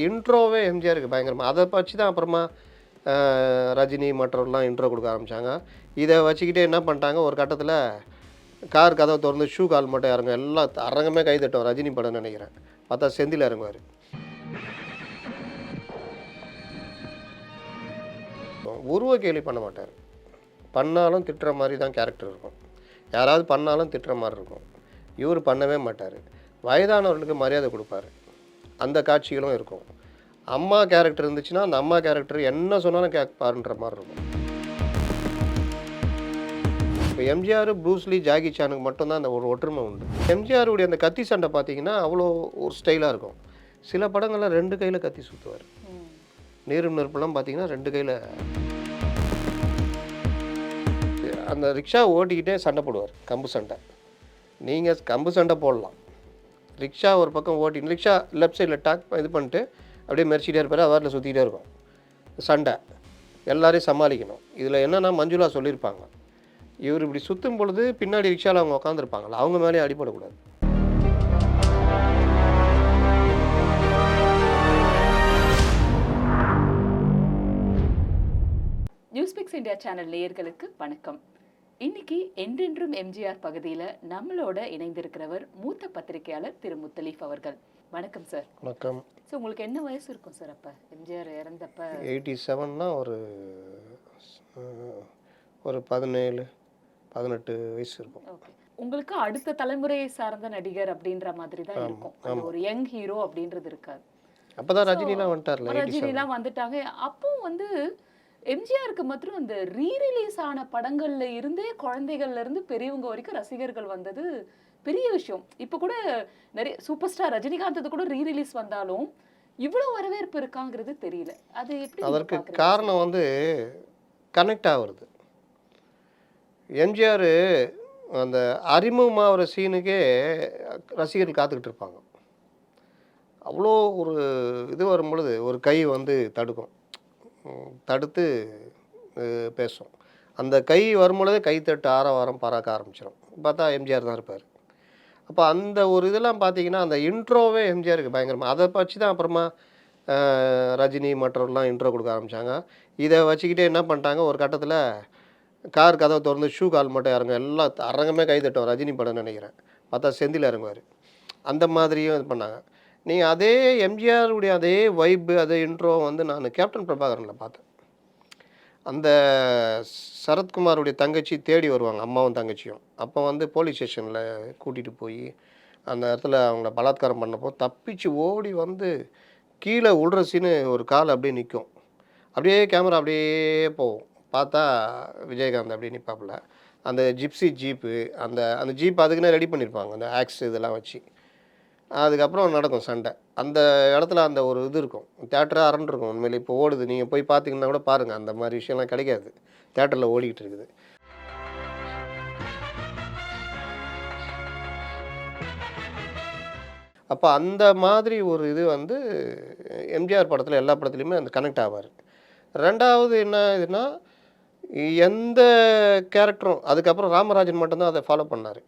இன்ட்ரோவே எம்ஜிஆருக்கு பயங்கரமாக அதை வச்சு தான் அப்புறமா ரஜினி மற்றவர்கள்லாம் இன்ட்ரோ கொடுக்க ஆரம்பித்தாங்க இதை வச்சுக்கிட்டே என்ன பண்ணிட்டாங்க ஒரு கட்டத்தில் கார் கதவை திறந்து ஷூ கால் மட்டும் இறங்க எல்லாம் அரங்கமே கை தட்டும் ரஜினி படம் நினைக்கிறேன். பார்த்தா செந்தில் இறங்குவார். உருவ கேள்வி பண்ண மாட்டார். பண்ணாலும் திட்டுற மாதிரி தான் கேரக்டர் இருக்கும். யாராவது பண்ணாலும் திட்டுற மாதிரி இருக்கும். இவர் பண்ணவே மாட்டார். வயதானவர்களுக்கு மரியாதை கொடுப்பாரு. அந்த காட்சிகளும் இருக்கும். அம்மா கேரக்டர் இருந்துச்சுன்னா அந்த அம்மா கேரக்டர் என்ன சொன்னாலும் கேட்பாருன்ற மாதிரி இருக்கும். இப்போ எம்ஜிஆர் ப்ரூஸ்லி ஜாகி சானுக்கு மட்டும்தான் அந்த ஒரு ஒற்றுமை உண்டு. எம்ஜிஆருடைய அந்த கத்தி சண்டை பார்த்தீங்கன்னா அவ்வளோ ஒரு ஸ்டைலாக இருக்கும். சில படங்களில் ரெண்டு கையில் கத்தி சுற்றுவார் நீரும் நெருப்புலாம் பார்த்தீங்கன்னா ரெண்டு கையில் அந்த ரிக்ஷா ஓட்டிக்கிட்டே சண்டை போடுவார். கம்பு சண்டை. நீங்கள் கம்பு சண்டை போடலாம். ரிக்ஷா ஒரு பக்கம் ஓட்டின்னு ரிக்ஷா லெஃப்ட் சைடில் டாக் இது பண்ணிட்டு அப்படியே மெரிச்சிட்டே இருப்பார் அவரில் சுற்றிக்கிட்டே இருக்கும். சண்டை. எல்லாரையும் சமாளிக்கணும். இதில் என்னென்னா மஞ்சுளா சொல்லியிருப்பாங்க. இவர் இப்படி சுற்றும் பொழுது பின்னாடி ரிக்ஷாவில் அவங்க உட்காந்துருப்பாங்களா அவங்க மேலேயே அடிபடக்கூடாது. நியூஸ்பிக்ஸ் இந்தியா சேனல் நேயர்களுக்கு வணக்கம். இன்னைக்கு என்றென்றும் எம்ஜிஆர் பகுதியில் நம்மளோட இணைந்திருக்கிறவர் மூத்த பத்திரிகையாளர் திரு முத்தலீஃப் அவர்கள். வணக்கம் சார் வணக்கம். ஸோ உங்களுக்கு என்ன வயசு இருக்கும் சார் அப்போ? எம்ஜிஆர் இறந்தப்ப? எயிட்டி செவன்னா ஒரு ஒரு பதினேழு பதினெட்டு வயசு இருக்கும். ஓகே உங்களுக்கு அடுத்த தலைமுறையை சார்ந்த நடிகர் அப்படின்ற மாதிரி தான் இருக்கும். ஒரு யங் ஹீரோ அப்படின்றது இருக்காது. அப்போ தான் ரஜினிலாம் வந்துட்டார்ல ரஜினிலாம் வந்துட்டாங்க. அப்போ வந்து எம்ஜிஆருக்கு மாத்திரம் அந்த ரீ ரிலீஸ் ஆன படங்கள்ல இருந்தே குழந்தைகள்ல இருந்து பெரியவங்க வரைக்கும் ரசிகர்கள் வந்தது பெரிய விஷயம். இப்போ கூட நிறைய சூப்பர் ஸ்டார் ரஜினிகாந்த் கூட ரீ ரிலீஸ் வந்தாலும் இவ்வளவு வரவேற்பு இருக்காங்கிறது தெரியல. அது எப்படி அதற்கு? காரணம் வந்து கனெக்ட் ஆகுறது. எம்ஜிஆர் அந்த அறிமுகமாகிற சீனுக்கே ரசிகர்கள் காத்துக்கிட்டு இருப்பாங்க. அவ்வளோ ஒரு இது வரும் பொழுது ஒரு கை வந்து தடுக்கும். தடுத்து பேசும். அந்த கை வரும்பொழுதே கைத்தட்டு ஆரவாரம் பறக்க ஆரம்பிச்சிடும் பார்த்தா எம்ஜிஆர் தான் இருப்பார். அப்போ அந்த ஒரு இதெல்லாம் பார்த்தீங்கன்னா அந்த இன்ட்ரோவே எம்ஜிஆருக்கு பயங்கரமாக அதை வச்சு தான் அப்புறமா ரஜினி மற்றவர்கள்லாம் இன்ட்ரோ கொடுக்க ஆரம்பித்தாங்க இதை வச்சுக்கிட்டே என்ன பண்ணிட்டாங்க? ஒரு கட்டத்தில் கார் கதவை திறந்து ஷூ கால் மட்டும் இறங்க எல்லாம் அரங்கமே கை தட்டும் ரஜினி படம் நினைக்கிறேன். பார்த்தா செந்தில் இறங்குவார். அந்த மாதிரியும் இது பண்ணாங்க. நீங்கள் அதே எம்ஜிஆருடைய அதே வைப்பு அதே இன்ட்ரோ வந்து நான் கேப்டன் பிரபாகரனில் பார்த்தேன். அந்த சரத்குமாருடைய தங்கச்சி தேடி வருவாங்க அம்மாவும் தங்கச்சியும். அப்போ வந்து போலீஸ் ஸ்டேஷனில் கூட்டிகிட்டு போய் அந்த இடத்துல அவங்கள பலாத்காரம் பண்ணப்போ தப்பிச்சு ஓடி வந்து கீழே உள்றசின்னு ஒரு கால் அப்படியே நிற்கும் அப்படியே கேமரா அப்படியே போகும். பார்த்தா விஜயகாந்த் அப்படியே நிற்பாப்புல அந்த ஜிப்ஸி ஜீப்பு அந்த அந்த ஜீப் அதுக்குன்னே ரெடி பண்ணியிருப்பாங்க அந்த ஆக்ஸ் இதெல்லாம் வச்சு. அதுக்கப்புறம் நடக்கும் சண்டை. அந்த இடத்துல அந்த ஒரு இது இருக்கும். தேட்டராக அரண்டு இருக்கும் உண்மையிலே. இப்போ ஓடுது. நீங்கள் போய் பார்த்தீங்கன்னா கூட பாருங்கள் அந்த மாதிரி விஷயம்லாம் கிடைக்காது. தேட்டரில் ஓடிக்கிட்டு இருக்குது. அப்போ அந்த மாதிரி ஒரு இது வந்து எம்ஜிஆர் படத்தில் எல்லா படத்துலையுமே அந்த கனெக்ட் ஆவார். ரெண்டாவது என்ன இதுனா எந்த கேரக்டரும் அதுக்கப்புறம் ராமராஜன் மட்டும்தான் அதை ஃபாலோ பண்ணார்.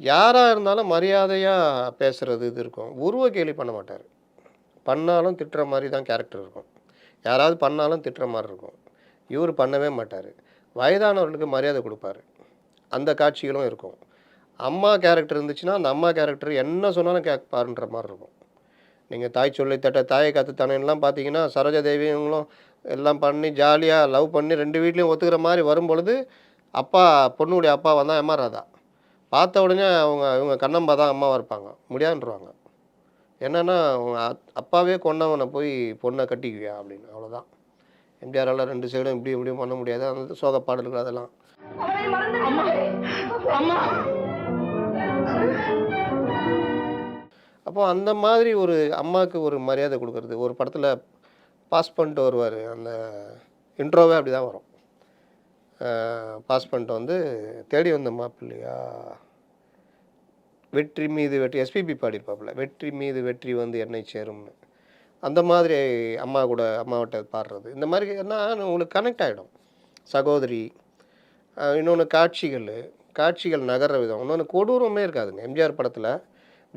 யாராக இருந்தாலும் மரியாதையாக பேசுகிறது இது இருக்கும். உருவ கேலி பண்ண மாட்டார். பண்ணாலும் திட்டுற மாதிரி தான் கேரக்டர் இருக்கும். யாராவது பண்ணாலும் திட்டுற மாதிரி இருக்கும். இவர் பண்ணவே மாட்டார். வயதானவர்களுக்கு மரியாதை கொடுப்பாரு. அந்த காட்சிகளும் இருக்கும். அம்மா கேரக்டர் இருந்துச்சுன்னா அந்த அம்மா கேரக்டர் என்ன சொன்னாலும் கேட்பாருன்ற மாதிரி இருக்கும். நீங்கள் தாய் சொல்லி தட்ட தாயை காத்து தானேலாம் பார்த்தீங்கன்னா சரோஜா தேவி இவங்களும் எல்லாம் பண்ணி ஜாலியாக லவ் பண்ணி ரெண்டு வீட்லேயும் ஒத்துக்கிற மாதிரி வரும்பொழுது அப்பா பொண்ணுடைய அப்பா வந்தால் எம்ஆர் பார்த்த உடனே அவங்க இவங்க கண்ணம்பா தான் அம்மாவாக இருப்பாங்க. முடியாதுன்றவாங்க. என்னன்னா அவங்க அப்பாவே கொண்டவனை போய் பொண்ணை கட்டிக்குவியா அப்படின்னு. அவ்வளோதான் எம்ஜிஆரால் ரெண்டு சைடும் இப்படி இப்படியும் பண்ண முடியாது. அந்த சோக பாடல்கள் அதெல்லாம். அப்போ அந்த மாதிரி ஒரு அம்மாவுக்கு ஒரு மரியாதை கொடுக்கறது. ஒரு படத்தில் பாஸ் பண்ணிட்டு வருவார். அந்த இன்ட்ரோவே அப்படி தான் வரும். பாஸ் பண்ணிட்டு வந்து தேடி வந்த மாப்பிள்ளையா? வெற்றி மீது வெற்றி எஸ்பிபி பாடியிருப்பாப்புல. வெற்றி மீது வெற்றி வந்து என்னை சேரும்னு. அந்த மாதிரி அம்மா கூட அம்மாவிட்ட பாடுறது. இந்த மாதிரி என்ன உங்களுக்கு கனெக்ட் ஆகிடும் சகோதரி இன்னொன்று காட்சிகள். காட்சிகள் நகர்ற விதம். இன்னொன்று கொடூரமே இருக்காதுங்க. எம்ஜிஆர் படத்தில்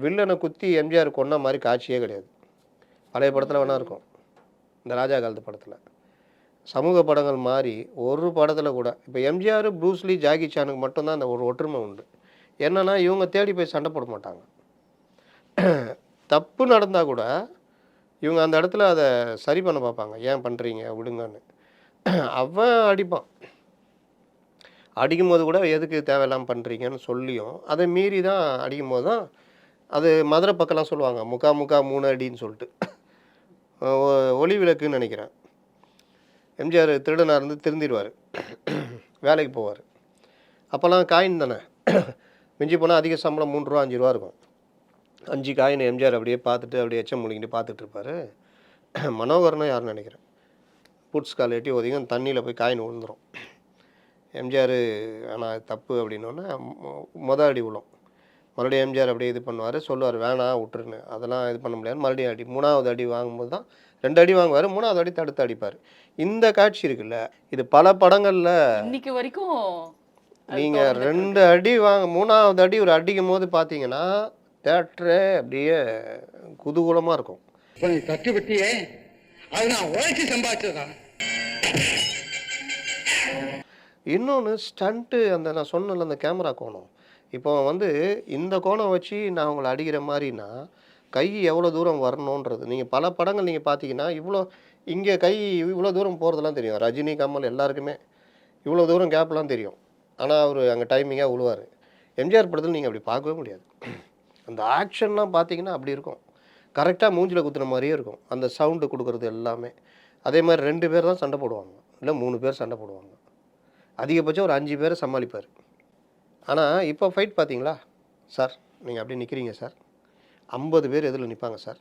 வில்லனை குத்தி எம்ஜிஆர் கொன்ன மாதிரி காட்சியே கிடையாது. பழைய படத்தில் வேணா இருக்கும். இந்த ராஜா காலத்து படத்தில். சமூக படங்கள் மாறி ஒரு படத்தில் கூட இப்போ எம்ஜிஆர் ப்ரூஸ்லி ஜாகி சானுக்கு மட்டும்தான் அந்த ஒரு ஒற்றுமை உண்டு. என்னென்னா இவங்க தேடி போய் சண்டை போட மாட்டாங்க. தப்பு நடந்தால் கூட இவங்க அந்த இடத்துல அதை சரி பண்ண பார்ப்பாங்க. ஏன் பண்ணுறீங்க விடுங்கன்னு. அவன் அடிப்பான். அடிக்கும்போது கூட எதுக்கு தேவையில்லாமல் பண்ணுறீங்கன்னு சொல்லியும் அதை மீறி தான் அடிக்கும்போது தான் அது மதுரை பக்கம்லாம் சொல்லுவாங்க முக்கா முக்கா மூணு அடின்னு சொல்லிட்டு. ஒளி விளக்குன்னு நினைக்கிறேன். எம்ஜிஆர் திருடனாக இருந்து திருந்திடுவார். வேலைக்கு போவார். அப்போல்லாம் காயின் தானே. மிஞ்சி போனால் அதிக சம்பளம் மூணு ரூபா அஞ்சு ரூபா இருக்கும். அஞ்சு காயின் எம்ஜிஆர் அப்படியே பார்த்துட்டு அப்படியே எச்சம் முடிக்கிட்டு பார்த்துட்டு இருப்பாரு. மனோகரனும் யாருன்னு நினைக்கிறேன். புட்ஸ் கால் எட்டி ஒதுங்க தண்ணியில் போய் காயின் விழுந்துடும் எம்ஜிஆர் ஆனால் தப்பு அப்படின்னோடனே மொதல் அடி விழும் மறுபடியும் எம்ஜிஆர் அப்படியே இது பண்ணுவார். சொல்லுவார் வேணாம் விட்டுருன்னு. அதெல்லாம் இது பண்ண முடியாது. மறுபடியும் அடி மூணாவது அடி வாங்கும்போது தான் ரெண்டு அடி வாங்குவார் மூணாவது அடி தடுத்து அடிப்பார். இந்த காட்சி இருக்குல்ல இது பல படங்களில் இன்னைக்கு வரைக்கும் நீங்கள் ரெண்டு அடி வாங்க மூணாவது அடி ஒரு அடிக்கும் போது பார்த்தீங்கன்னா தேட்டரே அப்படியே குதூகூலமாக இருக்கும். தட்டு விட்டியே அது நான் உழைச்சி சம்பாதிச்சதுதான். இன்னொன்று ஸ்டண்ட்டு அந்த நான் சொன்னல அந்த கேமரா கோணம். இப்போ வந்து இந்த கோணம் வச்சு நான் உங்களை அடிக்கிற மாதிரினா கை எவ்வளோ தூரம் வரணுன்றது. நீங்கள் பல படங்கள் நீங்கள் பார்த்தீங்கன்னா இவ்வளோ இங்கே கை இவ்வளோ தூரம் போகிறதுலாம் தெரியும். ரஜினி கமல் எல்லாருக்குமே இவ்வளோ தூரம் கேப்லாம் தெரியும். ஆனால் அவர் அங்கே டைமிங்காக விழுவார் எம்ஜிஆர் படத்தில் நீங்கள் அப்படி பார்க்கவே முடியாது. அந்த ஆக்ஷன்லாம் பார்த்தீங்கன்னா அப்படி இருக்கும். கரெக்டாக மூஞ்சில் குத்துன மாதிரியே இருக்கும். அந்த சவுண்டு கொடுக்குறது எல்லாமே. அதே மாதிரி ரெண்டு பேர் தான் சண்டை போடுவாங்க. இல்லை மூணு பேர் சண்டை போடுவாங்க. அதிகபட்சம் ஒரு அஞ்சு பேரை சமாளிப்பார். ஆனால் இப்போ ஃபைட் பார்த்தீங்களா சார் நீங்கள் அப்படி நிற்கிறீங்க சார். ஐம்பது பேர் எதில் நிற்பாங்க சார்?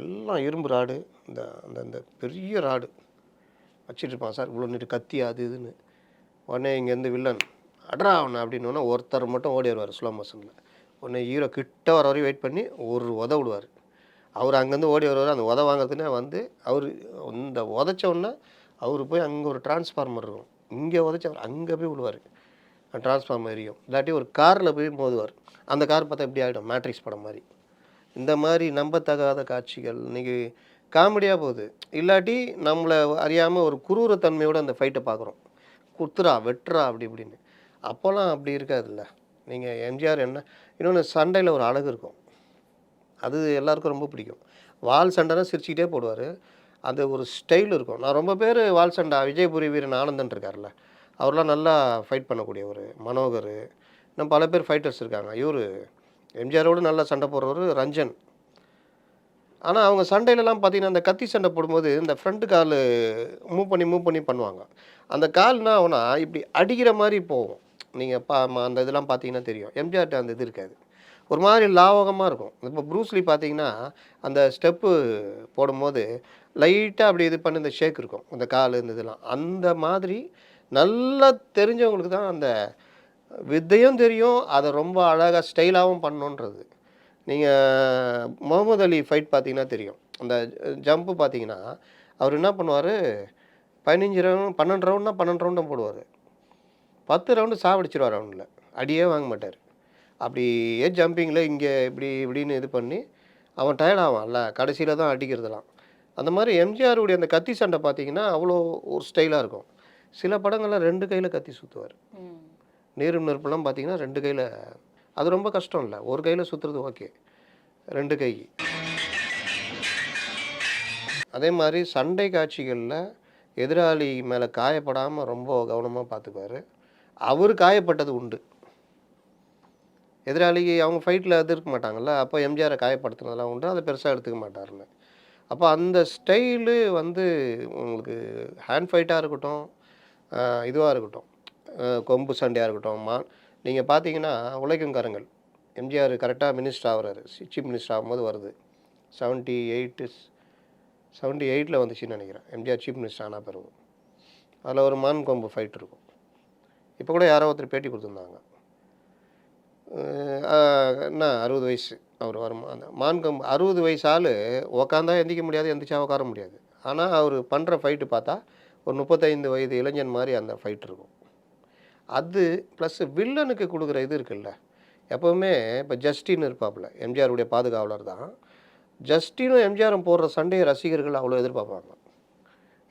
எல்லாம் இரும்பு ராடு இந்த அந்த இந்த பெரிய ராடு வச்சுட்டு இருப்பான் சார். இவ்வளோ நீட்டு கத்தி அது இதுன்னு. உடனே இங்கேருந்து வில்லன் அட்ரா அவனை அப்படின்னோடனே ஒருத்தர் மட்டும் ஓடி வருவார் ஸ்லோ மோஷனில் உடனே ஹீரோ கிட்ட வர வரையும் வெயிட் பண்ணி ஒரு உத விடுவார். அவர் அங்கேருந்து ஓடி வருவார். அந்த உத வாங்குறதுனே வந்து அவர் இந்த உதச்ச உடனே அவர் போய் அங்கே ஒரு டிரான்ஸ்ஃபார்மர் இருக்கும். இங்கே உதச்சவர் அங்கே போய் விடுவார். டிரான்ஸ்ஃபார்மர் எரியும். இல்லாட்டி ஒரு காரில் போய் மோதுவார். அந்த கார் பார்த்தா எப்படி ஆகிடும்? மேட்ரிக்ஸ் படம் மாதிரி. இந்த மாதிரி நம்பத்தகாத காட்சிகள் இன்றைக்கி காமெடியாக போகுது. இல்லாட்டி நம்மளை அறியாமல் ஒரு குரூரத்தன்மையோடு அந்த ஃபைட்டை பார்க்குறோம் குத்துறா வெட்டுறா அப்படி இப்படின்னு. அப்போல்லாம் அப்படி இருக்காதுல்ல. நீங்கள் எம்ஜிஆர் என்ன இன்னொன்று சண்டையில் ஒரு அழகு இருக்கும். அது எல்லாருக்கும் ரொம்ப பிடிக்கும். வால் சண்டைனா சிரிச்சுக்கிட்டே போடுவார். அந்த ஒரு ஸ்டைல் இருக்கும். நான் ரொம்ப பேர் வால் சண்டை விஜயபுரி வீரன் ஆனந்தன் இருக்கார்ல அவர்லாம் நல்லா ஃபைட் பண்ணக்கூடிய ஒரு மனோகர். இன்னும் பல பேர் ஃபைட்டர்ஸ் இருக்காங்க. இவர் எம்ஜிஆரோடு நல்லா சண்டை போடுறவர் ரஞ்சன். ஆனால் அவங்க சண்டையிலலாம் பார்த்தீங்கன்னா அந்த கத்தி சண்டை போடும்போது இந்த ஃப்ரண்ட் கால் மூவ் பண்ணி மூவ் பண்ணி பண்ணுவாங்க. அந்த கால்னா அவனா இப்படி அடிக்கிற மாதிரி போகும். நீங்கள் பா அந்த இதெல்லாம் பார்த்தீங்கன்னா தெரியும். எம்ஜிஆர்ட்ட அந்த இது இருக்காது. ஒரு மாதிரி லாவகமாக இருக்கும். இப்போ ப்ரூஸ்லி பார்த்தீங்கன்னா அந்த ஸ்டெப்பு போடும்போது லைட்டாக அப்படி இது பண்ணி இந்த ஷேக் இருக்கும். இந்த கால் இந்த இதெல்லாம். அந்த மாதிரி நல்லா தெரிஞ்சவங்களுக்கு தான் அந்த வித்தையும் தெரியும் அதை ரொம்ப அழகாக ஸ்டைலாகவும் பண்ணணுன்றது நீங்கள் முகமது அலி ஃபைட் பார்த்தீங்கன்னா தெரியும். அந்த ஜம்ப்பு பார்த்தீங்கன்னா அவர் என்ன பண்ணுவார்? பதினஞ்சு ரவுண்ட் பன்னெண்டு ரவுண்ட்னா பன்னெண்டு ரவுண்டும் போடுவார். பத்து ரவுண்டு சாவடிச்சிருவார் ரவுண்டில் அடியே வாங்க மாட்டார். அப்படியே ஜம்பிங்கில் இங்கே இப்படி இப்படின்னு இது பண்ணி அவன் டயர்ட் ஆவான்ல கடைசியில் தான் அடிக்கிறதுலாம். அந்த மாதிரி எம்ஜிஆருடைய அந்த கத்தி சண்டை பார்த்தீங்கன்னா அவ்வளோ ஒரு ஸ்டைலாக இருக்கும். சில படங்களில் ரெண்டு கையில் கத்தி சுற்றுவார் நீரும் நெருப்புலாம் பார்த்தீங்கன்னா ரெண்டு கையில் அது ரொம்ப கஷ்டம் இல்லை ஒரு கையில் சுற்றுறது ஓகே. ரெண்டு கை. அதே மாதிரி சண்டை காட்சிகளில் எதிராளி மேலே காயப்படாமல் ரொம்ப கவனமாக பார்த்துக்குவார். அவர் காயப்பட்டது உண்டு. எதிராளி அவங்க ஃபைட்டில் அது இருக்க மாட்டாங்கள்ல அப்போ எம்ஜிஆரை காயப்படுத்துனதெல்லாம் உண்டு. அதை பெருசாக எடுத்துக்க மாட்டாருன்னு. அப்போ அந்த ஸ்டைலு வந்து உங்களுக்கு ஹேண்ட் ஃபைட்டாக இருக்கட்டும் இதுவாக இருக்கட்டும். கொம்பு சண்டையாக இருக்கட்டும் மா நீங்கள் பார்த்தீங்கன்னா உழைக்கும் கரங்கள் எம்ஜிஆர் கரெக்டாக மினிஸ்டர் ஆகிறாரு. சீஃப் மினிஸ்டர் ஆகும்போது வருது. செவன்ட்டி எயிட்டு செவன்ட்டி எயிட்டில் வந்துச்சுன்னு நினைக்கிறேன். எம்ஜிஆர் சீஃப் மினிஸ்டர் ஆனால் பிறகு. அதில் ஒரு மான் கொம்பு ஃபைட் இருக்கும். இப்போ கூட யாரோ ஒருத்தர் பேட்டி கொடுத்துருந்தாங்க. என்ன அறுபது வயசு. அவர் வரும் அந்த மான் கொம்பு அறுபது வயசு ஆள் உக்காந்தா எந்திக்க முடியாது எந்திரிச்சா உட்கார முடியாது. ஆனால் அவர் பண்ணுற ஃபைட்டு பார்த்தா ஒரு முப்பத்தைந்து வயது இளைஞன் மாதிரி அந்த ஃபைட் இருக்கும். அது ப்ளஸ் வில்லனுக்கு கொடுக்குற இது இருக்குல்ல. எப்போவுமே இப்போ ஜஸ்டின் இருப்பாப்புல எம்ஜிஆருடைய பாதுகாவலர் தான். ஜஸ்டினும் எம்ஜிஆரும் போடுற சண்டையை ரசிகர்கள் அவ்வளோ எதிர்பார்ப்பாங்க.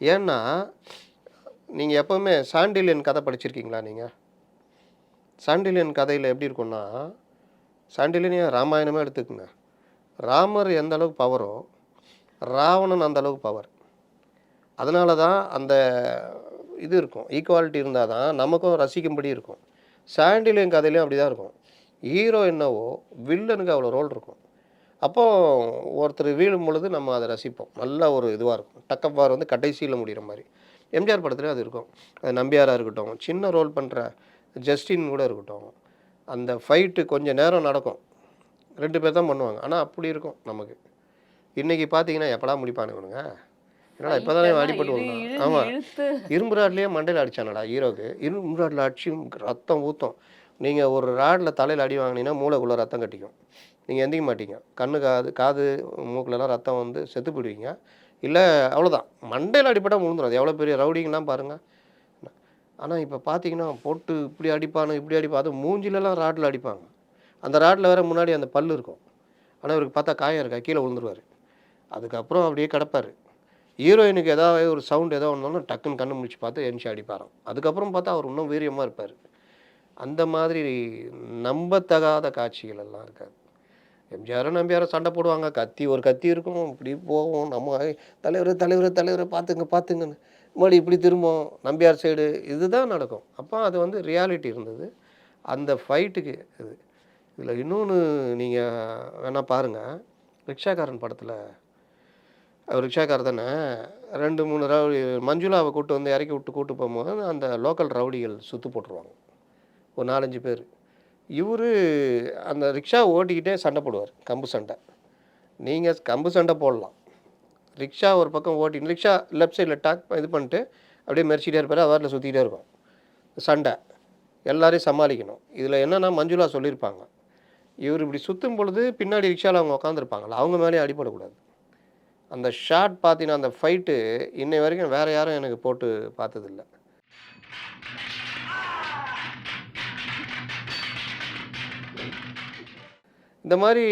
ஏன்னா நீங்கள் எப்போவுமே சாண்டிலியன் கதை படிச்சிருக்கீங்களா நீங்கள் சாண்டிலியன் கதையில் எப்படி இருக்கும்னா சாண்டிலியன் ராமாயணமே எடுத்துக்கோங்க. ராமர் எந்த அளவுக்கு பவரோ ராவணன் அந்த அளவுக்கு பவர் அதனால தான் அந்த இது இருக்கும். ஈக்குவாலிட்டி இருந்தால் தான் நமக்கும் ரசிக்கும்படி இருக்கும். சாண்டிலையும் கதையிலையும் அப்படி தான் இருக்கும். ஹீரோ என்னவோ வில்லனுக்கு அவ்வளோ ரோல் இருக்கும். அப்போ ஒருத்தர் வீழும் பொழுது நம்ம அதை ரசிப்போம். நல்ல ஒரு இதுவாக இருக்கும். டக்கப்பார் வந்து கடைசியில் முடிகிற மாதிரி. எம்ஜிஆர் படத்துலேயும் அது இருக்கும். அது நம்பியாராக இருக்கட்டும் சின்ன ரோல் பண்ணுற ஜஸ்டின் கூட இருக்கட்டும் அந்த ஃபைட்டு கொஞ்சம் நேரம் நடக்கும். ரெண்டு பேர் தான் பண்ணுவாங்க. ஆனால் அப்படி இருக்கும் நமக்கு. இன்றைக்கி பார்த்தீங்கன்னா எப்படா முடிப்பானுங்க என்னடா இப்போ தானே அடிப்பட்டு இழு- வந்தான்? ஆமாம் இரும்பு ராட்லேயே மண்டையில் அடிச்சானடா ஹீரோக்கு. இரும்பு ராட்டில் அடிச்சு ரத்தம் ஊற்றும் நீங்கள் ஒரு ராடில் தலையில் அடி வாங்கினீங்கன்னா மூளைக்குள்ளே ரத்தம் கட்டிக்கும். நீங்கள் எந்திக்க மாட்டீங்க. கண்ணு காது காது மூக்குலலாம் ரத்தம் வந்து செத்து போயிடுவீங்க. இல்லை அவ்வளோதான் மண்டையில் அடிப்பட்டால் முழுந்துடும் அது எவ்வளோ பெரிய ரவுடிங்கலாம் பாருங்கள் ஆனால் இப்போ பார்த்தீங்கன்னா போட்டு இப்படி அடிப்பானு இப்படி அடிப்பா அது மூஞ்சிலலாம் ராட்டில் அடிப்பாங்க. அந்த ராட்டில் வேற முன்னாடி அந்த பல்லு இருக்கும். ஆனால் இவருக்கு பார்த்தா காயம் இருக்கா? கீழே விழுந்துருவார். அதுக்கப்புறம் அப்படியே கிடப்பார். ஹீரோயினுக்கு ஏதாவது ஒரு சவுண்ட் ஏதோ ஒன்றாலும் டக்குன்னு கண்ணு முடிச்சு பார்த்து எரிச்சு அடிப்பாராம். அதுக்கப்புறம் பார்த்தா அவர் இன்னும் வீரியமாக இருப்பார். அந்த மாதிரி நம்பத்தகாத காட்சிகள் எல்லாம் இருக்காது. எம்ஜிஆரும் நம்பியாரும் சண்டை போடுவாங்க. கத்தி ஒரு கத்தி இருக்கும். இப்படி போவோம். நம்ம தலைவர் தலைவர் தலைவர் பார்த்துங்க பார்த்துங்கன்னு. மறுபடி இப்படி திரும்பும் நம்பியார் சைடு இதுதான் நடக்கும். அப்போ அது வந்து ரியாலிட்டி இருந்தது. அந்த ஃபைட்டுக்கு இது. இதில் இன்னொன்று நீங்கள் வேணால் பாருங்கள் ரிக்ஷாக்காரன் படத்தில் ரிக்ஷாக்கார் ரிக்ஷாக்காரர் தானே ரெண்டு மூணு ரவுடி மஞ்சுளாவை கூட்டு வந்து இறக்கி விட்டு கூட்டு போகும்போது அந்த லோக்கல் ரவுடிகள் சுற்று போட்டுருவாங்க. ஒரு நாலஞ்சு பேர். இவர் அந்த ரிக்ஷா ஓட்டிக்கிட்டே சண்டை போடுவார் கம்பு சண்டை. நீங்கள் கம்பு சண்டை போடலாம். ரிக்ஷா ஒரு பக்கம் ஓட்டி ரிக்ஷா லெஃப்ட் சைடில் டாக் இது பண்ணிட்டு அப்படியே மெரிச்சிட்டே இருப்பார் அவரில் சுற்றிக்கிட்டே இருக்கும் சண்டை. எல்லாரையும் சமாளிக்கணும். இதில் என்னென்னா மஞ்சுளா சொல்லியிருப்பாங்க. இவர் இப்படி சுற்றும் பொழுது பின்னாடி ரிக்ஷாவில் அவங்க உட்காந்துருப்பாங்களா அவங்க மேலேயும் அடிபடக்கூடாது. அந்த ஷாட் பார்த்தீங்கன்னா அந்த ஃபைட்டு இன்னை வரைக்கும் வேறு யாரும் எனக்கு போட்டு பார்த்ததில்ல. இந்த மாதிரி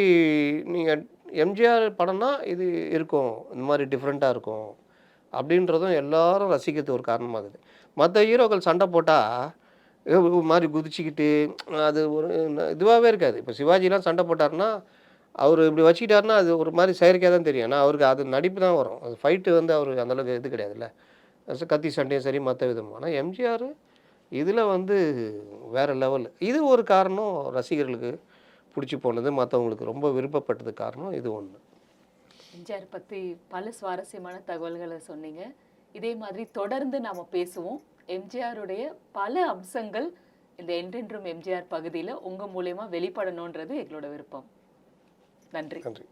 நீங்கள் எம்ஜிஆர் படம்னா இது இருக்கும் இந்த மாதிரி டிஃப்ரெண்ட்டாக இருக்கும் அப்படின்றதும் எல்லாரும் ரசிக்கிறது ஒரு காரணமாகுது. மற்ற ஹீரோக்கள் சண்டை போட்டால் ஒரு மாதிரி குதிச்சுக்கிட்டு அது ஒரு இதுவாகவே இருக்காது. இப்போ சிவாஜிலாம் சண்டை போட்டாருன்னா அவர் இப்படி வச்சுக்கிட்டாருன்னா அது ஒரு மாதிரி செயற்கையாக தான் தெரியும். ஆனால் அவருக்கு அது நடிப்பு தான் வரும். அது ஃபைட்டு வந்து அவர் அந்தளவுக்கு இது கிடையாதுல்ல. கத்தி சண்டையும் சரி மற்ற விதம் ஆனால் எம்ஜிஆர் இதில் வந்து வேறு லெவல் இது ஒரு காரணம் ரசிகர்களுக்கு பிடிச்சி போனது. மற்றவங்களுக்கு ரொம்ப விருப்பப்பட்டது காரணம் இது ஒன்று எம்ஜிஆர் பற்றி பல சுவாரஸ்யமான தகவல்களை சொன்னீங்க. இதே மாதிரி தொடர்ந்து நாம் பேசுவோம். எம்ஜிஆருடைய பல அம்சங்கள் இந்த என்றென்றும் எம்ஜிஆர் பகுதியில் உங்கள் மூலயமா வெளிப்படணுன்றது எங்களோட விருப்பம். நன்றி. நன்றி.